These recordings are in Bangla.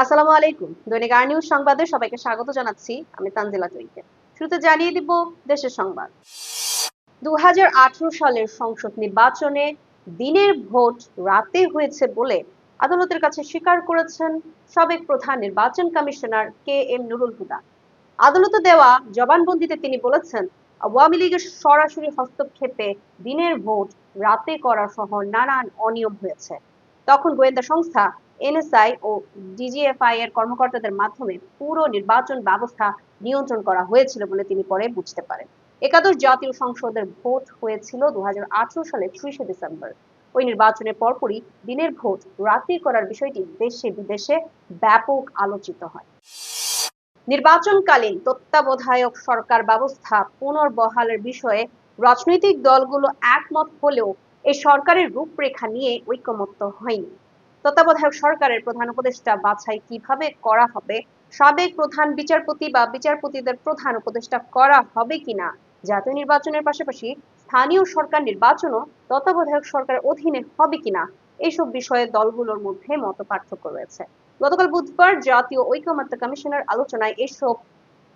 আসসালামু আলাইকুম। দৈনিক আর নিউজ সংবাদে সবাইকে স্বাগত জানাচ্ছি। আমি তানজিলা শুরুতে জানিয়ে দিব দেশের সংবাদ। দু সালের সংসদ নির্বাচনে দিনের ভোট রাতে হয়েছে বলে আদালতের কাছে স্বীকার করেছেন সাবেক প্রধান নির্বাচন commissioner K M Nurul Huda. আদালতে দেওয়া জবানবন্দিতে তিনি বলেছেন, আওয়ামী লীগের সরাসরি হস্তক্ষেপে দিনের ভোট রাতে করা সহ নানান অনিয়ম হয়েছে। তখন গোয়েন্দা সংস্থা, এনএসআই ও ডিজিএফআই এর কর্মকর্তাদের মাধ্যমে পুরো নির্বাচন ব্যবস্থা নিয়ন্ত্রণ করা হয়েছিল বলে তিনি পরে বুঝতে পারেন। একাদশ জাতীয় সংসদের ভোট হয়েছিল দু সালের ত্রিশে ডিসেম্বর। ওই নির্বাচনের পরপরই দিনের ভোট রাতে করার বিষয়টি দেশে বিদেশে ব্যাপক আলোচিত হয়। নির্বাচনকালীন তত্ত্বাবধায়ক সরকার ব্যবস্থা পুনর্বহালের বিষয়ে রাজনৈতিক দলগুলো একমত হলেও এই সরকারের রূপরেখা নিয়ে ঐকমত্য হয়নি। তত্ত্বাবধায়ক সরকারের প্রধান উপদেষ্টা বাছাই কীভাবে করা হবে, সাবেক প্রধান বিচারপতি বা বিচারপতিদের প্রধান উপদেষ্টা করা হবে কিনা, জাতীয় নির্বাচনের পাশাপাশি স্থানীয় সরকার নির্বাচনও তত্ত্বাবধায়ক সরকারের অধীনে হবে কিনা, এইসব বিষয়ে দলগুলোর মধ্যে মত পার্থক্য রয়েছে। গতকাল বুধবার জাতীয় ঐকমত্য কমিশনের আলোচনায় এসব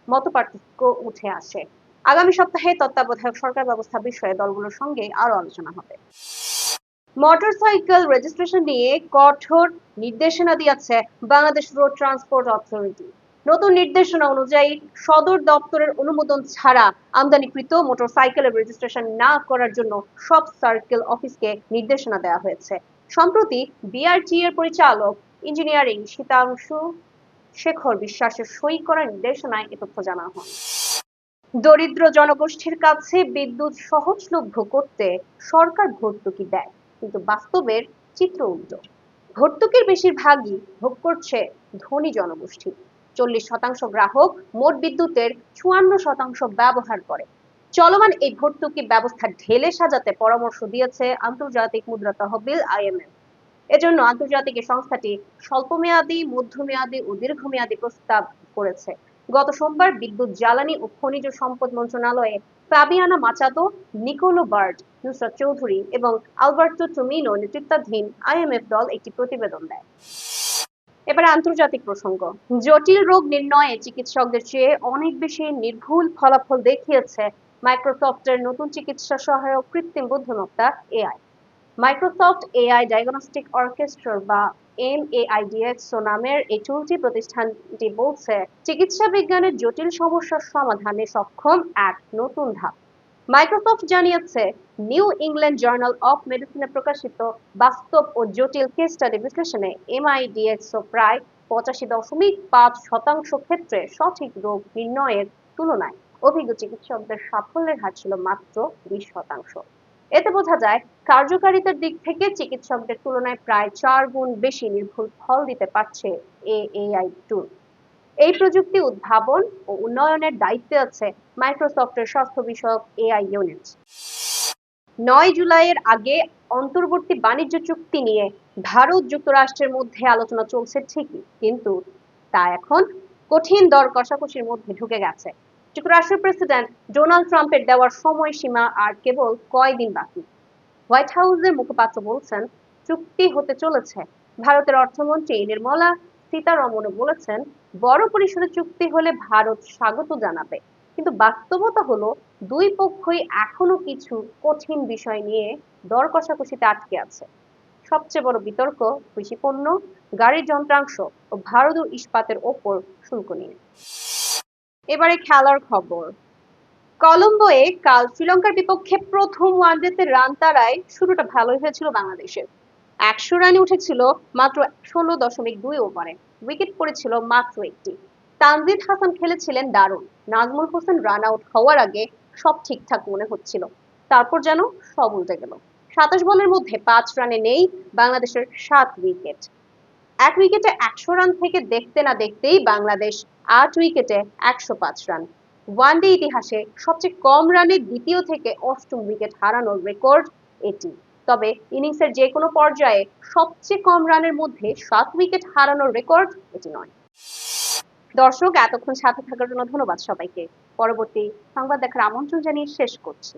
মত পার্থক্য উঠে আসে। আগামী সপ্তাহে তত্ত্বাবধায়ক সরকার ব্যবস্থা বিষয়ে দলগুলোর সঙ্গে আরও আলোচনা হবে। মোটরসাইকেল রেজিস্ট্রেশন নিয়ে কঠোর নির্দেশনা দিয়েছে বাংলাদেশ রোড ট্রান্সপোর্ট অথরিটি নতুন নির্দেশনা অনুযায়ী সদর দপ্তরের অনুমোদন ছাড়া আমদানিকৃত মোটরসাইকেলের রেজিস্ট্রেশন না করার জন্য সব সার্কেল অফিসকে নির্দেশনা দেওয়া হয়েছে। সম্প্রতি বিআরটি এর পরিচালক ইঞ্জিনিয়ারিং শীতাংশু শেখর বিশ্বাসের সই করা নির্দেশনায় এ তথ্য জানা হয়। দরিদ্র জনগোষ্ঠীর কাছে বিদ্যুৎ সহজলভ্য করতে সরকার ভর্তুকি দেয়, কিন্তু বাস্তবের চিত্র উল্টো। ভর্তুকির বেশিরভাগই ভোগ করছে ধনী জনগোষ্ঠী। চল্লিশ শতাংশ গ্রাহক মোট বিদ্যুতের চুয়ান্ন শতাংশ ব্যবহার করে। চলমান এই ভর্তুকি ব্যবস্থা ঢেলে সাজাতে পরামর্শ দিয়েছে আন্তর্জাতিক মুদ্রা তহবিল আইএমএফ এজন্য আন্তর্জাতিক সংস্থাটি স্বল্পমেয়াদী, মধ্যমেয়াদী ও দীর্ঘমেয়াদী প্রস্তাব করেছে। গত সোমবার বিদ্যুৎ জ্বালানি ও খনিজ সম্পদ মন্ত্রণালয়ে Fabiana Machado, Nicolo Bird Nusrat Chowdhury এবং আলবার্টো টুমিনো নেতৃত্বাধীন আইএমএফ দল একটি প্রতিবেদন দেয়। এবার আন্তর্জাতিক প্রসঙ্গ। জটিল রোগ নির্ণয়ে চিকিৎসকদের চেয়ে অনেক বেশি নির্ভুল ফলাফল দেখিয়েছে মাইক্রোসফটের নতুন চিকিৎসা সহায়ক কৃত্রিম বুদ্ধিমত্তা AI. Microsoft AI diagnostic orchestrator বা এমএআইডিএক্সও নামের এই টুলটি প্রতিষ্ঠানটি বলছে, চিকিৎসা বিজ্ঞানের জটিল সমস্যার সমাধানে সক্ষম এক নতুন ধাপ। মাইক্রোসফট জানিয়েছে নিউ ইংল্যান্ড জার্নাল অফ মেডিসিনে প্রকাশিত বাস্তব ও জটিল কেস স্টাডি বিশ্লেষণে এমআইডিএক্সও প্রায় পঁচাশি দশমিক পাঁচ শতাংশ ক্ষেত্রে সঠিক রোগ নির্ণয়ের তুলনায় অভিজ্ঞ চিকিৎসকদের সাফল্যের হার ছিল মাত্র বিশ শতাংশ। এতে বোঝা যায়, কার্যকারিতার দিক থেকে চিকিৎসকদের তুলনায় প্রায় চার গুণ বেশি নির্ভুল ফল দিতে পারছে এআই টুল এই প্রযুক্তি উদ্ভাবন ও উন্নয়নের দায়িত্বে আছে মাইক্রোসফটের স্বাস্থ্য বিষয়ক এআই ইউনিট নয় জুলাইয়ের আগে অন্তর্বর্তী বাণিজ্য চুক্তি নিয়ে ভারত যুক্তরাষ্ট্রের মধ্যে আলোচনা চলছে ঠিকই, কিন্তু তা এখন কঠিন দর কষাকষির মধ্যে ঢুকে গেছে। যুক্তরাষ্ট্রের প্রেসিডেন্ট ডোনাল্ড ট্রাম্পের দেওয়ার সময়সীমা আর কেবল কয়দিন বাকি। হোয়াইট হাউসের মুখপাত্র বলছেন, চুক্তি হতে চলেছে। ভারতের অর্থমন্ত্রী নির্মলা সীতারমণও বলেছেন, বড় পরিসরে চুক্তি হলে ভারত স্বাগত জানাবে। কিন্তু বাস্তবতা হলো, দুই পক্ষই এখনও কিছু কঠিন বিষয় নিয়ে দর কষাকষিতে আটকে আছে। সবচেয়ে বড় বিতর্ক কৃষি পণ্য গাড়ির যন্ত্রাংশ ও ভারত ও ইস্পাতের ওপর শুল্ক নিয়ে। এবারে খেলার খবর। কলম্বোয়ে কাল শ্রীলঙ্কার বিপক্ষে প্রথম ওয়ানডেতে রান তাড়ায় শুরুটা ভালোই হয়েছিল বাংলাদেশের। একশো রানে উঠেছিল মাত্র ষোলো দশমিক দুই ওভারে। উইকেট পড়েছিল মাত্র একটি। তানজিদ হাসান খেলেছিলেন দারুণ। নাজমুল হোসেন রান আউট হওয়ার আগে সব ঠিকঠাক মনে হচ্ছিল। তারপর যেন সব উল্টে গেল। সাতাশ বলের মধ্যে পাঁচ রানে নেই বাংলাদেশের সাত উইকেট। এক উইকেটে একশো রান থেকে দেখতে না দেখতেই বাংলাদেশ আট উইকেটে একশো পাঁচ রান ওয়ানডে ইতিহাসে সবচেয়ে কম রানে দ্বিতীয় থেকে অষ্টম উইকেট হারানোর রেকর্ড এটি। তবে ইনিংসের যে কোনো পর্যায়ে সবচেয়ে কম রানের মধ্যে সাত উইকেট হারানোর রেকর্ড এটি নয়। দর্শক, এতক্ষণ সাথে থাকার জন্য ধন্যবাদ সবাইকে। পরবর্তী সংবাদ দেখার আমন্ত্রণ জানিয়ে শেষ করছি।